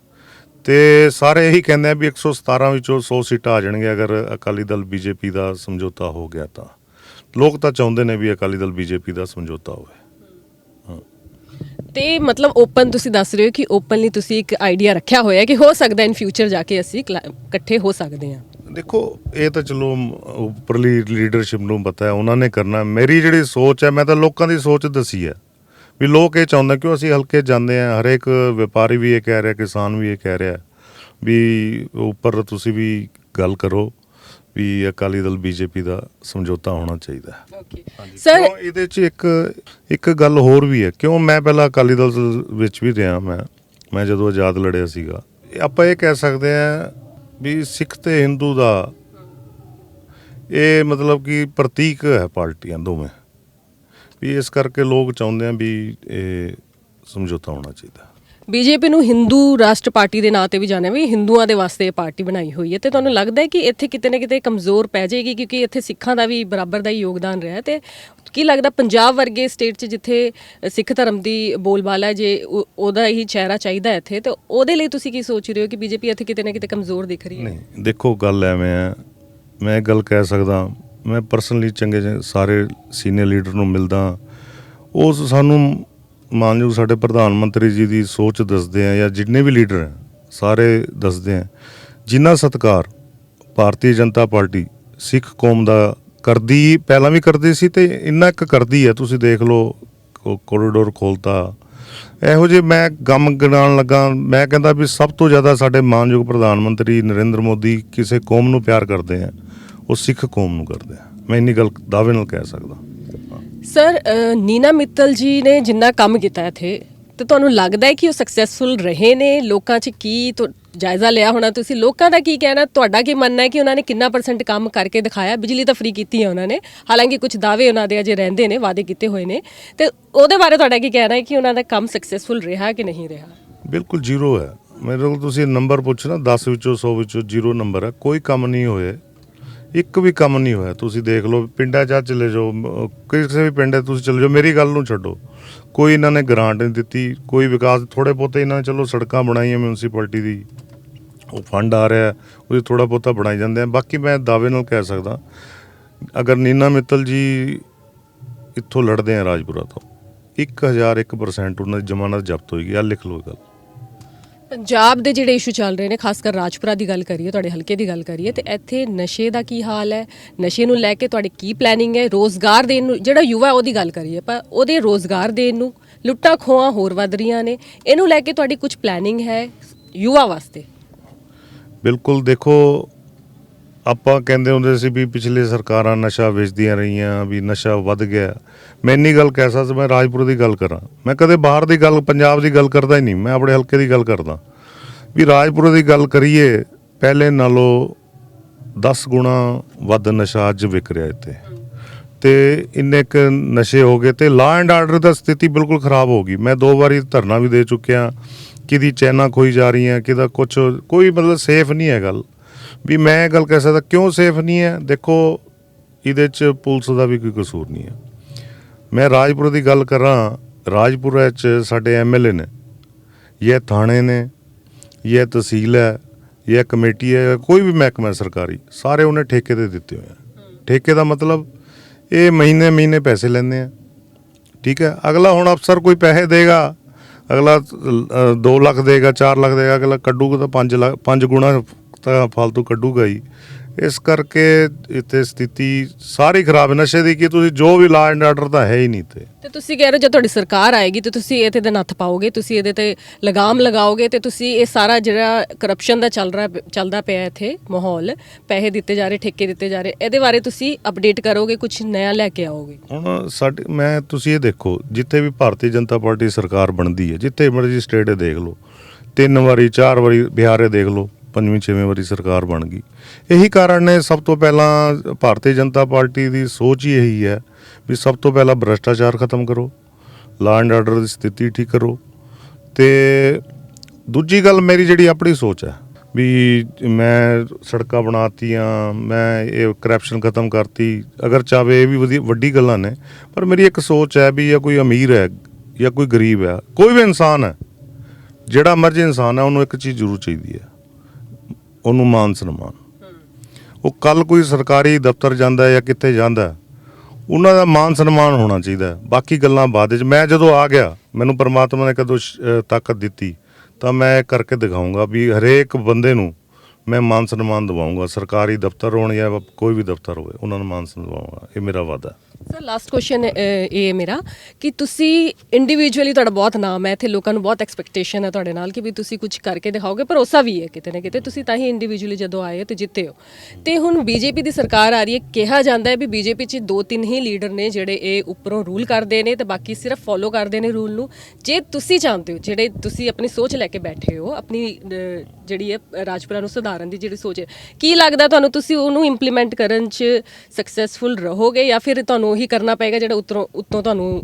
Speaker 2: ਤੇ ਸਾਰੇ ਇਹੀ ਕਹਿੰਦੇ ਆ ਵੀ 117 ਵਿੱਚੋਂ 100 ਸੀਟਾਂ ਆ ਜਾਣਗੀਆਂ ਅਗਰ ਅਕਾਲੀ ਦਲ ਬੀਜੇਪੀ ਦਾ ਸਮਝੌਤਾ ਹੋ ਗਿਆ ਤਾਂ। ਲੋਕ ਤਾਂ ਚਾਹੁੰਦੇ ਨੇ ਵੀ ਅਕਾਲੀ ਦਲ ਬੀਜੇਪੀ ਦਾ ਸਮਝੌਤਾ ਹੋਵੇ।
Speaker 1: ਤੇ ਮਤਲਬ ਓਪਨ ਤੁਸੀਂ ਦੱਸ ਰਹੇ ਹੋ ਕਿ ਓਪਨਲੀ ਤੁਸੀਂ ਇੱਕ ਆਈਡੀਆ ਰੱਖਿਆ ਹੋਇਆ ਹੈ ਕਿ ਹੋ ਸਕਦਾ ਇਨ ਫਿਊਚਰ ਜਾ ਕੇ ਅਸੀਂ ਕਲਾ- ਇਕੱਠੇ ਹੋ ਸਕਦੇ ਹਾਂ।
Speaker 2: ਦੇਖੋ, ਇਹ ਤਾਂ ਚਲੋ ਉੱਪਰਲੀ ਲੀਡਰਸ਼ਿਪ ਨੂੰ ਪਤਾ ਹੈ, ਉਹਨਾਂ ਨੇ ਕਰਨਾ। ਮੇਰੀ ਜਿਹੜੀ ਸੋਚ ਹੈ, ਮੈਂ ਤਾਂ ਲੋਕਾਂ ਦੀ ਸੋਚ ਦੱਸੀ ਹੈ ਵੀ ਲੋਕ ਇਹ ਚਾਹੁੰਦੇ ਕਿਉਂ ਅਸੀਂ ਹਲਕੇ ਜਾਂਦੇ ਆ ਹਰੇਕ ਵਪਾਰੀ ਵੀ ਇਹ ਕਹਿ ਰਿਹਾ, ਕਿਸਾਨ ਵੀ ਇਹ ਕਹਿ ਰਿਹਾ ਵੀ ਉੱਪਰ ਤੁਸੀਂ ਵੀ ਗੱਲ ਕਰੋ। ਵੀ ਅਕਾਲੀ ਦਲ ਬੀਜੇਪੀ ਦਾ ਸਮਝੌਤਾ ਹੋਣਾ ਚਾਹੀਦਾ ਹੈ।
Speaker 1: ਓਕੇ। ਸਰ
Speaker 2: ਕਿਉਂ ਇਹਦੇ 'ਚ ਇੱਕ ਇੱਕ ਗੱਲ ਹੋਰ ਵੀ ਹੈ। ਕਿਉਂ ਮੈਂ ਪਹਿਲਾਂ ਅਕਾਲੀ ਦਲ ਵਿੱਚ ਵੀ ਰਿਹਾ ਮੈਂ ਮੈਂ ਜਦੋਂ ਆਜ਼ਾਦ ਲੜਿਆ ਸੀਗਾ ਇਹ ਆਪਾਂ ਇਹ ਕਹਿ ਸਕਦੇ ਆ ਵੀ ਸਿੱਖ ਤੇ ਹਿੰਦੂ ਦਾ ਇਹ ਮਤਲਬ ਕਿ ਪ੍ਰਤੀਕ ਹੈ ਪਾਰਟੀਆਂ ਦੋਵੇਂ। ਵੀ ਇਸ ਕਰਕੇ ਲੋਕ ਚਾਹੁੰਦੇ ਆ ਵੀ ਇਹ ਸਮਝੌਤਾ ਹੋਣਾ ਚਾਹੀਦਾ।
Speaker 1: ਬੀਜੇਪੀ ਨੂੰ ਹਿੰਦੂ ਰਾਸ਼ਟਰ ਪਾਰਟੀ ਦੇ ਨਾਂ ਤੇ ਵੀ ਜਾਣਿਆ ਵੀ ਹਿੰਦੂਆਂ ਦੇ ਵਾਸਤੇ ਇਹ ਪਾਰਟੀ ਬਣਾਈ ਹੋਈ ਹੈ ਤੇ ਤੁਹਾਨੂੰ ਲੱਗਦਾ ਹੈ ਕਿ ਇੱਥੇ ਕਿਤੇ ਨਾ ਕਿਤੇ ਕਮਜ਼ੋਰ ਪੈ ਜਾਏਗੀ ਕਿਉਂਕਿ ਇੱਥੇ ਸਿੱਖਾਂ ਦਾ ਵੀ ਬਰਾਬਰ ਦਾ ਹੀ ਯੋਗਦਾਨ ਰਿਹਾ ਹੈ ਤੇ ਕੀ ਲੱਗਦਾ ਪੰਜਾਬ ਵਰਗੇ ਸਟੇਟ 'ਚ ਜਿੱਥੇ ਸਿੱਖ ਧਰਮ ਦੀ ਬੋਲਬਾਲਾ ਹੈ ਜੇ ਉਹ- ਉਹਦਾ ਹੀ ਚਿਹਰਾ ਚਾਹੀਦਾ ਇੱਥੇ ਤੇ ਉਹਦੇ ਲਈ ਤੁਸੀਂ ਕੀ ਸੋਚ ਰਹੇ ਹੋ ਕਿ ਬੀਜੇਪੀ ਇੱਥੇ ਕਿਤੇ ਨਾ ਕਿਤੇ ਕਮਜ਼ੋਰ ਦਿਖ ਰਹੀ ਹੈ?
Speaker 2: ਨਹੀਂ, ਦੇਖੋ ਗੱਲ ਐਵੇਂ ਹੈ। ਮੈਂ ਇੱਕ ਗੱਲ ਕਹਿ ਸਕਦਾ, ਮੈਂ ਪਰਸਨਲੀ ਚੰਗੇ ਸਾਰੇ ਸੀਨੀਅਰ ਲੀਡਰ ਨੂੰ ਮਿਲਦਾ, ਉਹ ਸਾਨੂੰ ਮਾਨਯੋਗ ਸਾਡੇ ਪ੍ਰਧਾਨ ਮੰਤਰੀ ਜੀ ਦੀ ਸੋਚ ਦੱਸਦੇ ਆ ਜਾਂ ਜਿੰਨੇ ਵੀ ਲੀਡਰ ਹੈ ਸਾਰੇ ਦੱਸਦੇ ਆ, ਜਿੰਨਾ ਸਤਕਾਰ ਭਾਰਤੀ ਜਨਤਾ ਪਾਰਟੀ ਸਿੱਖ ਕੌਮ ਦਾ ਕਰਦੀ, ਪਹਿਲਾਂ ਵੀ ਕਰਦੀ ਸੀ ਤੇ ਇੰਨਾ ਇੱਕ ਕਰਦੀ ਹੈ ਤੁਸੀਂ ਦੇਖ ਲਓ ਕੋਰੀਡੋਰ ਖੋਲਤਾ। ਇਹੋ ਜਿਹੇ ਮੈਂ ਗਮ ਗਿਣਾਉਣ ਲੱਗਾ, ਮੈਂ ਕਹਿੰਦਾ ਵੀ ਸਭ ਤੋਂ ਜ਼ਿਆਦਾ ਸਾਡੇ ਮਾਨਯੋਗ ਪ੍ਰਧਾਨ ਮੰਤਰੀ ਨਰਿੰਦਰ ਮੋਦੀ ਕਿਸੇ ਕੌਮ ਨੂੰ ਪਿਆਰ ਕਰਦੇ ਆ, ਉਹ ਸਿੱਖ ਕੌਮ ਨੂੰ ਕਰਦੇ ਆ। ਮੈਂ ਇੰਨੀ ਗੱਲ ਦਾਅਵੇ ਨਾਲ ਕਹਿ ਸਕਦਾ।
Speaker 1: ਸਰ ਨੀਨਾ ਮਿੱਤਲ ਜੀ ਨੇ ਜਿੰਨਾ ਕੰਮ ਕੀਤਾ ਇੱਥੇ, ਤੇ ਤੁਹਾਨੂੰ ਲੱਗਦਾ ਹੈ ਕਿ ਉਹ ਸਕਸੈਸਫੁਲ ਰਹੇ ਨੇ? ਲੋਕਾਂ 'ਚ ਕੀ ਤੁ- ਜਾਇਜ਼ਾ ਲਿਆ ਹੋਣਾ? ਤੁਸੀਂ ਲੋਕਾਂ ਦਾ ਕੀ ਕਹਿਣਾ? ਤੁਹਾਡਾ ਕੀ ਮੰਨਣਾ ਹੈ ਕਿ ਉਹਨਾਂ ਨੇ ਕਿੰਨਾ ਪਰਸੈਂਟ ਕੰਮ ਕਰਕੇ ਦਿਖਾਇਆ? ਬਿਜਲੀ ਤਾਂ ਫ੍ਰੀ ਕੀਤੀ ਹੈ ਉਹਨਾਂ ਨੇ। ਹਾਲਾਂਕਿ ਕੁਝ ਦਾਅਵੇ ਉਹਨਾਂ ਦੇ ਅਜੇ ਰਹਿੰਦੇ ਨੇ, ਵਾਅਦੇ ਕੀਤੇ ਹੋਏ ਨੇ। ਤੇ ਉਹਦੇ ਬਾਰੇ ਤੁਹਾਡਾ ਕੀ ਕਹਿਣਾ ਹੈ ਕਿ ਉਹਨਾਂ ਦਾ ਕੰਮ ਸਕਸੈਸਫੁਲ ਰਿਹਾ ਕਿ ਨਹੀਂ ਰਿਹਾ?
Speaker 2: ਬਿਲਕੁਲ ਜ਼ੀਰੋ ਹੈ। ਮੇਰੇ ਕੋਲ ਤੁਸੀਂ ਨੰਬਰ ਪੁੱਛਣਾ 10 ਵਿੱਚੋਂ 100 ਵਿੱਚੋਂ ਜ਼ੀਰੋ ਨੰਬਰ ਹੈ। ਕੋਈ ਕੰਮ ਨਹੀਂ ਹੋਇਆ ਇੱਕ ਵੀ ਕੰਮ ਨਹੀਂ ਹੋਇਆ। ਤੁਸੀਂ ਦੇਖ ਲਓ, ਪਿੰਡਾਂ 'ਚ ਆ ਚਲੇ ਜਾਓ ਮ- ਕਿਸੇ ਵੀ ਪਿੰਡ 'ਚ ਤੁਸੀਂ ਚਲੇ ਜਾਓ, ਮੇਰੀ ਗੱਲ ਨੂੰ ਛੱਡੋ। ਕੋਈ ਇਹਨਾਂ ਨੇ ਗ੍ਰਾਂਟ ਨਹੀਂ ਦਿੱਤੀ, ਕੋਈ ਵਿਕਾਸ ਥੋੜੇ ਬਹੁਤੇ ਇਹਨਾਂ ਨੇ ਚਲੋ ਸੜਕਾਂ ਬਣਾਈਆਂ ਮਿਊਨਿਸਪੈਲਿਟੀ ਦੀ, ਉਹ ਫੰਡ ਆ ਰਿਹਾ, ਉਹਦੀ ਥੋੜਾ ਬਹੁਤਾ ਬਣਾਈ ਜਾਂਦੇ ਆ। ਬਾਕੀ ਮੈਂ ਦਾਅਵੇ ਨਾਲ ਕਹਿ ਸਕਦਾ, ਅਗਰ ਨੀਨਾ ਮਿੱਤਲ ਜੀ ਇੱਥੋਂ ਲੜਦੇ ਆ ਰਾਜਪੁਰਾ ਤੋਂ 1001% ਉਹਨਾਂ ਦੀ ਜ਼ਮਾਨਤ ਜ਼ਬਤ ਹੋਏਗੀ ਆ ਲਿਖ ਲਓ ਇਹ ਗੱਲ।
Speaker 1: ਪੰਜਾਬ ਦੇ ਜਿਹੜੇ ਇਸ਼ੂ ਚੱਲ ਰਹੇ ਨੇ, ਖਾਸ ਕਰ ਰਾਜਪੁਰਾ ਦੀ ਗੱਲ ਕਰੀਏ, ਤੁਹਾਡੇ ਹਲਕੇ ਦੀ ਗੱਲ ਕਰੀਏ, ਤੇ ਇੱਥੇ ਨਸ਼ੇ ਦਾ ਕੀ ਹਾਲ ਹੈ? ਨਸ਼ੇ ਨੂੰ ਲੈ ਕੇ ਤੁਹਾਡੀ ਕੀ ਪਲੈਨਿੰਗ ਹੈ? ਰੋਜ਼ਗਾਰ ਦੇਣ ਨੂੰ, ਜਿਹੜਾ ਯੁਵਾ ਉਹਦੀ ਗੱਲ ਕਰੀਏ ਪਰ ਉਹਦੇ ਰੋਜ਼ਗਾਰ ਦੇਣ ਨੂੰ ਲੁੱਟਾਂ ਖੋਹਾਂ ਹੋਰ ਵੱਧ ਰਹੀਆਂ ਨੇ। ਇਹਨੂੰ ਲੈ ਕੇ ਤੁਹਾਡੀ ਕੁਝ ਪਲੈਨਿੰਗ ਹੈ ਯੁਵਾ ਵਾਸਤੇ?
Speaker 2: ਬਿਲਕੁਲ, ਦੇਖੋ, ਆਪਾਂ ਕਹਿੰਦੇ ਹੁੰਦੇ ਸੀ ਵੀ ਪਿਛਲੇ ਸਰਕਾਰਾਂ ਨਸ਼ਾ ਵੇਚਦੀਆਂ ਰਹੀਆਂ, ਵੀ ਨਸ਼ਾ ਵੱਧ ਗਿਆ। ਮੈਂ ਇੰਨੀ ਗੱਲ ਕਹਿ ਸਕਦਾ ਮੈਂ ਰਾਜਪੁਰ ਦੀ ਗੱਲ ਕਰਾਂ। ਮੈਂ ਕਦੇ ਬਾਹਰ ਦੀ ਗੱਲ, ਪੰਜਾਬ ਦੀ ਗੱਲ ਕਰਦਾ ਹੀ ਨਹੀਂ, ਮੈਂ ਆਪਣੇ ਹਲਕੇ ਦੀ ਗੱਲ ਕਰਦਾ। ਵੀ ਰਾਜਪੁਰ ਦੀ ਗੱਲ ਕਰੀਏ, ਪਹਿਲੇ ਨਾਲੋਂ 10 ਗੁਣਾ ਵੱਧ ਨਸ਼ਾ ਅੱਜ ਵਿਕ ਰਿਹਾ ਇੱਥੇ। ਤੇ ਇੰਨੇ ਕ ਨਸ਼ੇ ਹੋ ਗਏ ਤੇ ਲਾ ਐਂਡ ਆਰਡਰ ਦਾ ਸਥਿਤੀ ਬਿਲਕੁਲ ਖਰਾਬ ਹੋ ਗਈ। ਮੈਂ ਦੋ ਵਾਰੀ ਧਰਨਾ ਵੀ ਦੇ ਚੁੱਕਿਆ, ਕਿਹਦੀ ਚੈਨਾ ਖੋਈ ਜਾ ਰਹੀਆਂ, ਕਿਹਦਾ ਕੁਝ ਕੋਈ ਮਤਲਬ ਸੇਫ ਨਹੀਂ ਹੈ ਗੱਲ। ਵੀ ਮੈਂ ਇਹ ਗੱਲ ਕਹਿ ਸਕਦਾ, ਕਿਉਂ ਸੇਫ ਨਹੀਂ ਹੈ? ਦੇਖੋ, ਇਹਦੇ ਚ ਪੁਲਿਸ ਦਾ ਵੀ ਕੋਈ ਕਸੂਰ ਨਹੀਂ ਹੈ। ਮੈਂ ਰਾਜਪੁਰ ਦੀ ਗੱਲ ਕਰਾਂ, ਰਾਜਪੁਰ ਵਿੱਚ ਸਾਡੇ ਐਮਐਲਏ ਨੇ। ਇਹ ਥਾਣੇ ਨੇ ਇਹ ਤਹਿਸੀਲ ਹੈ ਇਹ ਕਮੇਟੀ ਹੈ, ਕੋਈ ਵੀ ਮਹਿਕਮਾ ਸਰਕਾਰੀ, ਸਾਰੇ ਉਹਨੇ ਠੇਕੇ ਤੇ ਦਿੱਤੇ ਹੋਏ ਆ। ਠੇਕੇ ਦਾ ਮਤਲਬ ਇਹ ਮਹੀਨੇ ਮਹੀਨੇ ਪੈਸੇ ਲੈਂਦੇ ਆ। ਠੀਕ ਹੈ, ਅਗਲਾ ਹੁਣ ਅਫਸਰ ਕੋਈ ਪੈਸੇ ਦੇਗਾ, ਅਗਲਾ 2 ਲੱਖ ਦੇਗਾ 4 ਲੱਖ ਦੇਗਾ, ਅਗਲਾ ਕੱਢੂਗਾ ਤਾਂ 5 ਲੱਖ 5 ਗੁਣਾ ਤਾਂ ਫालतू ਕੱਢੂਗਾ ਹੀ। ਇਸ ਕਰਕੇ ਇੱਥੇ ਸਥਿਤੀ ਸਾਰੀ ਖਰਾਬ ਹੈ। ਨਸ਼ੇ ਦੀ ਕਿ ਤੁਸੀਂ ਜੋ ਵੀ ਲਾਅ ਐਂਡ ਆਰਡਰ ਤਾਂ ਹੈ ਹੀ ਨਹੀਂ ਤੇ
Speaker 1: ਤੇ ਤੁਸੀਂ ਕਹਿ ਰਹੇ ਹੋ ਜੇ ਤੁਹਾਡੀ ਸਰਕਾਰ ਆਏਗੀ ਤੇ ਤੁਸੀਂ ਇਹਦੇ ਤੇ ਨੱਥ ਪਾਓਗੇ ਤੁਸੀਂ ਇਹਦੇ ਤੇ ਲਗਾਮ ਲਗਾਓਗੇ ਤੇ ਤੁਸੀਂ ਇਹ ਸਾਰਾ ਜਿਹੜਾ ਕਰਪਸ਼ਨ ਦਾ ਚੱਲ ਰਿਹਾ ਚੱਲਦਾ ਪਿਆ ਇੱਥੇ ਮਾਹੌਲ ਪੈਸੇ ਦਿੱਤੇ ਜਾ ਰਹੇ ਠੇਕੇ ਦਿੱਤੇ ਜਾ ਰਹੇ ਇਹਦੇ ਬਾਰੇ ਤੁਸੀਂ ਅਪਡੇਟ ਕਰੋਗੇ ਕੁਝ ਨਇਆ ਲੈ ਕੇ ਆਓਗੇ?
Speaker 2: ਹੁਣ ਸਾਡੇ ਮੈਂ ਤੁਸੀਂ ਇਹ ਦੇਖੋ ਜਿੱਥੇ ਵੀ ਭਾਰਤੀ ਜਨਤਾ ਪਾਰਟੀ ਸਰਕਾਰ ਬਣਦੀ ਹੈ ਜਿੱਥੇ ਮਰਜ਼ੀ ਸਟੇਟ ਦੇਖ ਲਓ ਤਿੰਨ ਵਾਰੀ ਚਾਰ ਵਾਰੀ ਬਿਹਾਰੇ ਦੇਖ ਲਓ ਪੰਜਵੀਂ, ਛੇਵੀਂ ਵਾਰੀ ਸਰਕਾਰ ਬਣ ਗਈ। ਇਹੀ ਕਾਰਨ ਨੇ ਸਭ ਤੋਂ ਪਹਿਲਾਂ ਭਾਰਤੀ ਜਨਤਾ ਪਾਰਟੀ ਦੀ ਸੋਚ ਹੀ ਇਹੀ ਹੈ ਵੀ ਸਭ ਤੋਂ ਪਹਿਲਾਂ ਭ੍ਰਸ਼ਟਾਚਾਰ ਖਤਮ ਕਰੋ ਲਾ ਐਂਡ ਆਰਡਰ ਦੀ ਸਥਿਤੀ ਠੀਕ ਕਰੋ ਤੇ ਦੂਜੀ ਗੱਲ ਮੇਰੀ ਜਿਹੜੀ ਆਪਣੀ ਸੋਚ ਹੈ ਵੀ ਮੈਂ ਸੜਕਾਂ ਬਣਾਤੀਆਂ, ਮੈਂ ਇਹ ਕਰਪਸ਼ਨ ਖਤਮ ਕਰਤੀ, ਅਗਰ ਚਾਵੇ ਇਹ ਵੀ ਵਧੀ- ਵੱਡੀ ਗੱਲਾਂ ਨੇ, ਪਰ ਮੇਰੀ ਇੱਕ ਸੋਚ ਹੈ ਵੀ ਜਾਂ ਕੋਈ ਅਮੀਰ ਹੈ ਜਾਂ ਕੋਈ ਗਰੀਬ ਹੈ, ਕੋਈ ਵੀ ਇਨਸਾਨ ਹੈ, ਜਿਹੜਾ ਮਰਜ਼ੀ ਇਨਸਾਨ ਹੈ, ਉਹਨੂੰ ਇੱਕ ਚੀਜ਼ ਜ਼ਰੂਰ ਚਾਹੀਦੀ ਹੈ। ਉਹਨੂੰ ਮਾਨ ਸਨਮਾਨ। ਉਹ ਕੱਲ ਕੋਈ ਸਰਕਾਰੀ ਦਫ਼ਤਰ ਜਾਂਦਾ ਜਾਂ ਕਿੱਥੇ ਜਾਂਦਾ, ਉਹਨਾਂ ਦਾ ਮਾਨ ਸਨਮਾਨ ਹੋਣਾ ਚਾਹੀਦਾ। ਬਾਕੀ ਗੱਲਾਂ ਬਾਅਦ ਵਿੱਚ। ਮੈਂ ਜਦੋਂ ਆ ਗਿਆ, ਮੈਨੂੰ ਪਰਮਾਤਮਾ ਨੇ ਕਦੋਂ ਸ਼- ਤਾਕਤ ਦਿੱਤੀ, ਤਾਂ ਮੈਂ ਇਹ ਕਰਕੇ ਦਿਖਾਊਂਗਾ ਵੀ ਹਰੇਕ ਬੰਦੇ ਨੂੰ ਮੈਂ ਮਾਨ ਸਨਮਾਨ ਦਿਵਾਊਂਗਾ ਸਰਕਾਰੀ ਦਫ਼ਤਰ ਹੋਣ ਜਾਂ ਕੋਈ ਵੀ ਦਫ਼ਤਰ ਹੋਵੇ, ਉਹਨਾਂ ਨੂੰ ਮਾਨ ਸਨਮਾਨ ਦਿਵਾਊਂਗਾ ਇਹ ਮੇਰਾ ਵਾਅਦਾ।
Speaker 1: ਸਰ ਲਾਸਟ ਕੁਐਸਚਨ ਇਹ ਹੈ ਮੇਰਾ ਕਿ ਤੁਸੀਂ ਇੰਡੀਵਿਜੂਅਲੀ ਤੁਹਾਡਾ ਬਹੁਤ ਨਾਮ ਹੈ, ਇੱਥੇ ਲੋਕਾਂ ਨੂੰ ਬਹੁਤ ਐਕਸਪੈਕਟੇਸ਼ਨ ਹੈ ਤੁਹਾਡੇ ਨਾਲ ਕਿ ਵੀ ਤੁਸੀਂ ਕੁਝ ਕਰਕੇ ਦਿਖਾਓਗੇ ਭਰੋਸਾ ਵੀ ਹੈ ਕਿਤੇ ਨਾ ਕਿਤੇ, ਤੁਸੀਂ ਤਾਂ ਹੀ ਇੰਡੀਵਿਜੂਅਲੀ ਜਦੋਂ ਆਏ ਹੋ ਤੇ ਜਿੱਤੇ ਹੋ। ਤੇ ਹੁਣ ਬੀਜੇਪੀ ਦੀ ਸਰਕਾਰ ਆ ਰਹੀ ਹੈ, ਕਿਹਾ ਜਾਂਦਾ ਹੈ ਵੀ ਬੀਜੇਪੀ 'ਚ ਦੋ ਤਿੰਨ ਹੀ ਲੀਡਰ ਨੇ ਜਿਹੜੇ ਇਹ ਉੱਪਰੋਂ ਰੂਲ ਕਰਦੇ ਨੇ ਤੇ ਬਾਕੀ ਸਿਰਫ ਫੋਲੋ ਕਰਦੇ ਨੇ ਰੂਲ ਨੂੰ। ਜੇ ਤੁਸੀਂ ਚਾਹੁੰਦੇ ਹੋ, ਜਿਹੜੇ ਤੁਸੀਂ ਆਪਣੀ ਸੋਚ ਲੈ ਕੇ ਬੈਠੇ ਹੋ, ਆਪਣੀ ਜਿਹੜੀ ਹੈ, ਰਾਜਪੁਰਾ ਨੂੰ ਸੁਧਾਰਨ ਦੀ ਜਿਹੜੀ ਸੋਚ ਹੈ, ਕੀ ਲੱਗਦਾ ਤੁਹਾਨੂੰ ਤੁਸੀਂ ਉਹਨੂੰ ਇੰਪਲੀਮੈਂਟ ਕਰਨ 'ਚ ਸਕਸੈਸਫੁਲ ਰਹੋਗੇ ਜਾਂ ਫਿਰ ਤੁਹਾਨੂੰ ਉਹੀ ਕਰਨਾ ਪਏਗਾ ਜਿਹੜਾ ਉੱਤੋਂ ਉੱਤੋਂ ਤੁਹਾਨੂੰ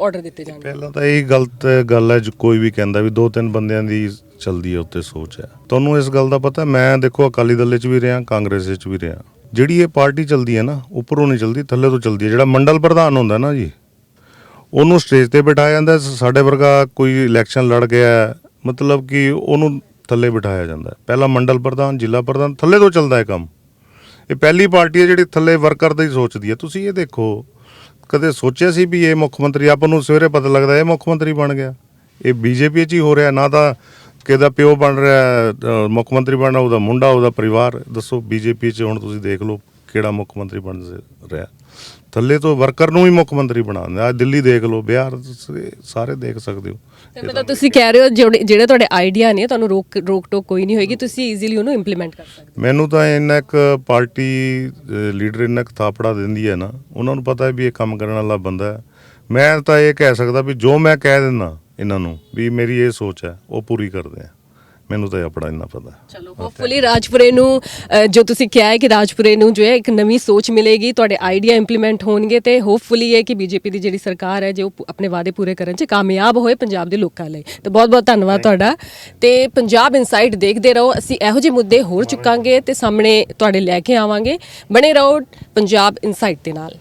Speaker 1: ਆਰਡਰ ਦਿੱਤੇ ਜਾਣਗੇ।
Speaker 2: ਪਹਿਲਾਂ ਤਾਂ ਇਹ ਗਲਤ ਗੱਲ ਹੈ, ਜੋ ਕੋਈ ਵੀ ਕਹਿੰਦਾ ਵੀ ਦੋ ਤਿੰਨ ਬੰਦਿਆਂ ਦੀ ਚਲਦੀ ਹੈ ਉੱਤੇ ਸੋਚ ਹੈ। ਤੁਹਾਨੂੰ ਇਸ ਗੱਲ ਦਾ ਪਤਾ, ਮੈਂ ਦੇਖੋ ਅਕਾਲੀ ਦਲ ਵਿੱਚ ਵੀ ਰਿਹਾ, ਕਾਂਗਰਸ ਵਿੱਚ ਵੀ ਰਿਹਾ। ਜਿਹੜੀ ਇਹ ਪਾਰਟੀ ਚਲਦੀ ਹੈ ਨਾ, ਉੱਪਰੋਂ ਨਹੀਂ ਚਲਦੀ, ਥੱਲੇ ਤੋਂ ਚਲਦੀ ਹੈ। ਜਿਹੜਾ ਮੰਡਲ ਪ੍ਰਧਾਨ ਹੁੰਦਾ ਨਾ ਜੀ, ਉਹਨੂੰ ਸਟੇਜ ਤੇ ਬਿਠਾਇਆ ਜਾਂਦਾ, ਸਾਡੇ ਵਰਗਾ ਕੋਈ ਇਲੈਕਸ਼ਨ ਲੜ ਗਿਆ ਮਤਲਬ ਕਿ ਉਹਨੂੰ ਥੱਲੇ ਬਿਠਾਇਆ ਜਾਂਦਾ ਪਹਿਲਾਂ ਮੰਡਲ ਪ੍ਰਧਾਨ, ਜ਼ਿਲ੍ਹਾ ਪ੍ਰਧਾਨ, ਥੱਲੇ ਤੋਂ ਚੱਲਦਾ ਹੈ ਕੰਮ। ਇਹ ਪਹਿਲੀ ਪਾਰਟੀ ਹੈ ਜਿਹੜੀ ਥੱਲੇ ਵਰਕਰ ਦਾ ਹੀ ਸੋਚਦੀ ਹੈ। ਤੁਸੀਂ ਇਹ ਦੇਖੋ, ਕਦੇ ਸੋਚਿਆ ਸੀ ਵੀ ਇਹ ਮੁੱਖ ਮੰਤਰੀ ਆਪਾਂ ਨੂੰ ਸਵੇਰੇ ਪਤਾ ਲੱਗਦਾ ਇਹ ਮੁੱਖ ਮੰਤਰੀ ਬਣ ਗਿਆ। ਇਹ ਬੀਜੇਪੀ 'ਚ ਹੀ ਹੋ ਰਿਹਾ, ਨਾ ਤਾਂ ਕਿਹਦਾ ਪਿਓ ਬਣ ਰਿਹਾ ਮੁੱਖ ਮੰਤਰੀ ਬਣਨਾ ਉਹਦਾ ਮੁੰਡਾ, ਉਹਦਾ ਪਰਿਵਾਰ। ਦੱਸੋ ਬੀਜੇਪੀ 'ਚ ਹੁਣ ਤੁਸੀਂ ਦੇਖ ਲਓ ਕਿਹੜਾ ਮੁੱਖ ਮੰਤਰੀ ਬਣ ਰਿਹਾ। ਥੱਲੇ ਤੋਂ ਵਰਕਰ ਨੂੰ ਹੀ ਮੁੱਖ ਮੰਤਰੀ ਬਣਾ ਦਿੰਦੇ ਆ। ਦਿੱਲੀ ਦੇਖ ਲਓ ਬਿਹਾਰ ਤੁਸੀਂ ਸਾਰੇ ਦੇਖ ਸਕਦੇ ਹੋ।
Speaker 1: ਤੇ ਮਤਲਬ ਤੁਸੀਂ ਕਹਿ ਰਹੇ ਹੋ ਜਿਹੜੇ ਜਿਹੜੇ ਤੁਹਾਡੇ ਆਈਡੀਆ ਨੇ ਤੁਹਾਨੂੰ ਰੋਕ ਰੋਕ ਟੋਕ ਕੋਈ ਨਹੀਂ ਹੋਏਗੀ ਤੁਸੀਂ ਈਜ਼ੀਲੀ ਉਹਨੂੰ ਇੰਪਲੀਮੈਂਟ ਕਰ ਸਕਦੇ
Speaker 2: ਮੈਨੂੰ ਤਾਂ ਇੰਨਾ ਇੱਕ ਪਾਰਟੀ ਲੀਡਰ ਇੰਨਾ ਇੱਕ ਥਾਪੜਾ ਦਿੰਦੀ ਹੈ ਨਾ ਉਹਨਾਂ ਨੂੰ ਪਤਾ ਹੈ ਵੀ ਇਹ ਕੰਮ ਕਰਨ ਵਾਲਾ ਬੰਦਾ ਹੈ। ਮੈਂ ਤਾਂ ਇਹ ਕਹਿ ਸਕਦਾ ਵੀ ਜੋ ਮੈਂ ਕਹਿ ਦਿੰਦਾ ਇਹਨਾਂ ਨੂੰ ਵੀ ਮੇਰੀ ਇਹ ਸੋਚ ਹੈ ਉਹ ਪੂਰੀ ਕਰਦੇ ਆ। ਮੈਨੂੰ ਤਾਂ ਆਪਣਾ ਇੰਨਾ ਪਤਾ ਹੈ।
Speaker 1: ਚਲੋ ਹੋਪਫੁਲੀ ਰਾਜਪੁਰੇ ਨੂੰ ਅ, ਜੋ ਤੁਸੀਂ ਕਿਹਾ ਹੈ ਕਿ ਰਾਜਪੁਰੇ ਨੂੰ ਜੋ ਹੈ ਇੱਕ ਨਵੀਂ ਸੋਚ ਮਿਲੇਗੀ ਤੁਹਾਡੇ ਆਈਡੀਆ ਇੰਪਲੀਮੈਂਟ ਹੋਣਗੇ ਤੇ ਹੋਪਫੁਲੀ ਇਹ ਕਿ ਬੀਜੇਪੀ ਦੀ ਜਿਹੜੀ ਸਰਕਾਰ ਹੈ ਜੋ ਪ- ਆਪਣੇ ਵਾਅਦੇ ਪੂਰੇ ਕਰਨ 'ਚ ਕਾਮਯਾਬ ਹੋਏ ਪੰਜਾਬ ਦੇ ਲੋਕਾਂ ਲਈ। ਤੇ ਬਹੁਤ ਬਹੁਤ ਧੰਨਵਾਦ ਤੁਹਾਡਾ। ਤੇ ਪੰਜਾਬ ਇਨਸਾਈਡ ਦੇਖਦੇ ਰਹੋ ਅਸੀਂ ਇਹੋ ਜਿਹੇ ਮੁੱਦੇ ਹੋਰ ਚੁੱਕਾਂਗੇ ਤੇ ਸਾਹਮਣੇ ਤੁਹਾਡੇ ਲੈ ਕੇ ਆਵਾਂਗੇ। ਬਣੇ ਰਹੋ ਪੰਜਾਬ ਇਨਸਾਈਡ ਦੇ ਨਾਲ।